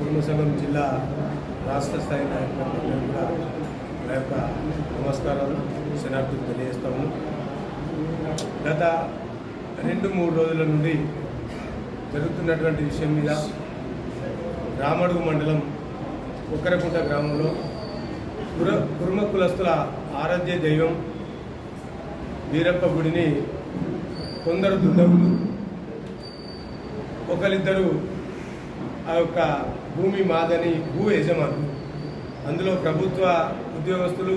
కుటుంబ సంఘం జిల్లా రాష్ట్ర స్థాయి నాయకులందరూ కూడా నా యొక్క నమస్కారాలు శనార్థులు తెలియజేస్తాము. గత రెండు మూడు రోజుల నుండి జరుగుతున్నటువంటి విషయం మీద రామడుగు మండలం ఉక్కరకుంట గ్రామంలో కుర కుర్మ కులస్తుల ఆరాధ్య దైవం వీరప్ప గుడిని కొందరు దుండగులు ఒకరిద్దరు ఆ యొక్క భూమి మాదని భూ యజమానులు. అందులో ప్రభుత్వ ఉద్యోగస్తులు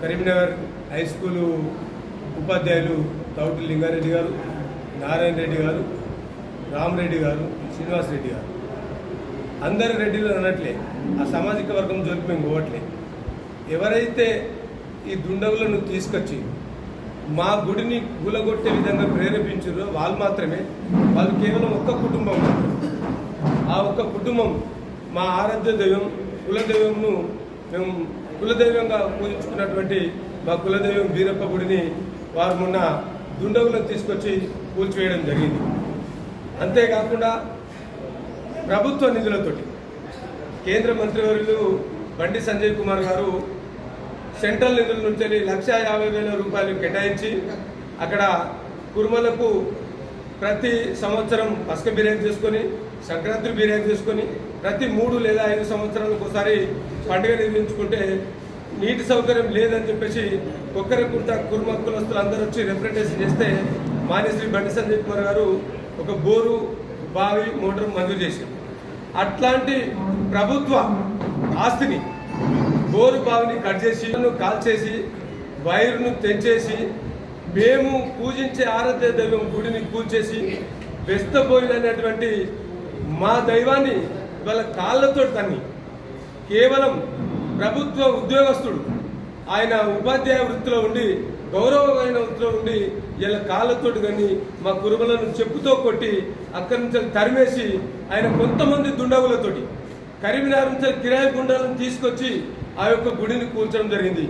కరీంనగర్ హై స్కూలు ఉపాధ్యాయులు తౌటి లింగారెడ్డి గారు నారాయణ రెడ్డి గారు రామరెడ్డి గారు శ్రీనివాస్ రెడ్డి గారు. అందరు రెడ్డిలు అనట్లే. ఆ సామాజిక వర్గం జోలికి మేము పోవట్లే. ఎవరైతే ఈ దుండగులను తీసుకొచ్చి మా గుడిని కూలగొట్టే విధంగా ప్రేరేపించారో వాళ్ళు మాత్రమే. వాళ్ళు కేవలం ఒక్క కుటుంబం ఆ ఒక్క కుటుంబం మా ఆరాధ్య దైవం కులదైవంను మేము కులదైవంగా పూజించుకున్నటువంటి మా కులదైవం వీరప్ప గుడిని వారు మొన్న దుండగులను తీసుకొచ్చి కూల్చివేయడం జరిగింది. అంతేకాకుండా ప్రభుత్వ నిధులతోటి కేంద్ర మంత్రివర్యులు బండి సంజయ్ కుమార్ గారు సెంట్రల్ నిధుల నుంచి లక్ష యాభై వేల రూపాయలు కేటాయించి అక్కడ కురుమలకు ప్రతి సంవత్సరం పసుక బిర్యానీ చేసుకొని సంక్రాంతి బిర్యానీ చేసుకొని ప్రతి మూడు లేదా ఐదు సంవత్సరాలకు ఒకసారి పండుగ నిర్వహించుకుంటే నీటి సౌకర్యం లేదని చెప్పేసి కొక్కరకుంట కుర్మ కులస్తులు అందరూ వచ్చి రిప్రజెంటేషన్ చేస్తే మానేశ్రీ బండి సంజయ్ కుమార్ గారు ఒక బోరు బావి మోటార్ మంజూరు చేశారు. అట్లాంటి ప్రభుత్వ ఆస్తిని బోరు బావిని కట్ చేసి కాల్చేసి వైరును తెంచేసి మేము పూజించే ఆరాధ్య దైవం గుడిని కూల్చేసి వెస్తబోయినటువంటి మా దైవాన్ని వాళ్ళ కాళ్ళతో తన్ని కేవలం ప్రభుత్వ ఉద్యోగస్తుడు. ఆయన ఉపాధ్యాయ వృత్తిలో ఉండి గౌరవమైన వృత్తిలో ఉండి వీళ్ళ కాళ్ళతోటి కానీ మా కురుమలను చెప్పుతో కొట్టి అక్కడి నుంచి తరిమేసి ఆయన కొంతమంది దుండగులతోటి కరీంనగర్ నుంచి కిరాయి గుండాలను తీసుకొచ్చి ఆ యొక్క గుడిని కూల్చడం జరిగింది.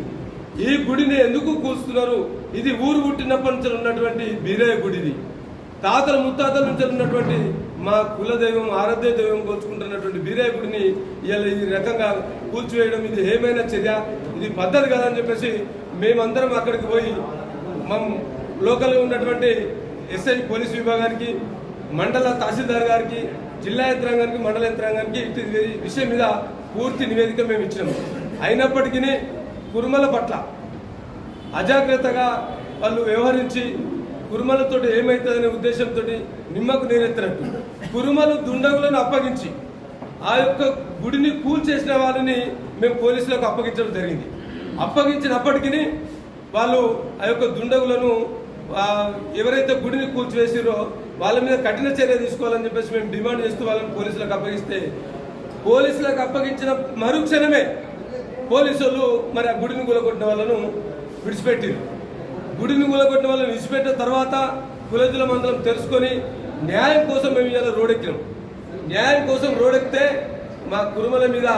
ఈ గుడిని ఎందుకు కూల్చుతున్నారు? ఇది ఊరు పుట్టినప్పటి నుంచి ఉన్నటువంటి బీరయ్య గుడిది. తాతల ముత్తాతల నుంచి ఉన్నటువంటి మా కులదైవం ఆరాధ్య దైవం కోల్చుకుంటున్నటువంటి బీరయ్య గుడిని ఇలా ఈ రకంగా కూల్చివేయడం ఇది ఏమైనా చర్య ఇది పద్ధతి కాదని చెప్పేసి మేమందరం అక్కడికి పోయి మా లోకల్లో ఉన్నటువంటి ఎస్ఐ పోలీస్ విభాగానికి మండల తహసీల్దార్ గారికి జిల్లా యంత్రాంగానికి మండల యంత్రాంగానికి ఇటు విషయం మీద పూర్తి నివేదిక మేము ఇచ్చినాము అయినప్పటికీ కురుమల పట్ల అజాగ్రత్తగా వాళ్ళు వ్యవహరించి కురుమలతో ఏమవుతుందనే ఉద్దేశంతో నిమ్మకు నేనెత్తినట్టు కురుమలు దుండగులను అప్పగించి ఆ యొక్క గుడిని కూల్చేసిన వాళ్ళని మేము పోలీసులకు అప్పగించడం జరిగింది. అప్పగించినప్పటికీ వాళ్ళు ఆ యొక్క దుండగులను ఎవరైతే గుడిని కూల్చివేసిరో వాళ్ళ మీద కఠిన చర్య తీసుకోవాలని చెప్పేసి మేము డిమాండ్ చేస్తూ వాళ్ళని పోలీసులకు అప్పగిస్తే పోలీసులకు అప్పగించిన మరుక్షణమే పోలీసులు మరి ఆ గుడిని కూలగొట్టిన వాళ్ళను విడిచిపెట్టింది గుడిని కూలగొట్టిన వాళ్ళని విడిచిపెట్టిన తర్వాత కులజుల మందరం తెలుసుకొని న్యాయం కోసం మేము ఇవాళ రోడెక్కినాం. న్యాయం కోసం రోడెక్కితే మా కురుమల మీద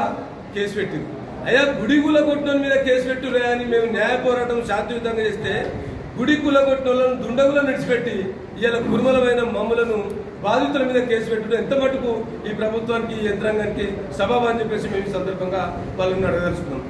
కేసు పెట్టింది అయ్యా గుడి కులగొట్టిన మీద కేసు పెట్టురే అని మేము న్యాయ పోరాటం శాంతియుతంగా చేస్తే గుడి కులగొట్టిన వాళ్ళను దుండగులను విడిచిపెట్టి ఇవాళ కురుమలమైన మమ్మలను బాధితుల మీద కేసు పెట్టడం ఎంత మటుకు ఈ ప్రభుత్వానికి ఈ యంత్రాంగానికి సభాబా అని చెప్పేసి మేము ఈ సందర్భంగా వాళ్ళని అడగదలుచుకున్నాం.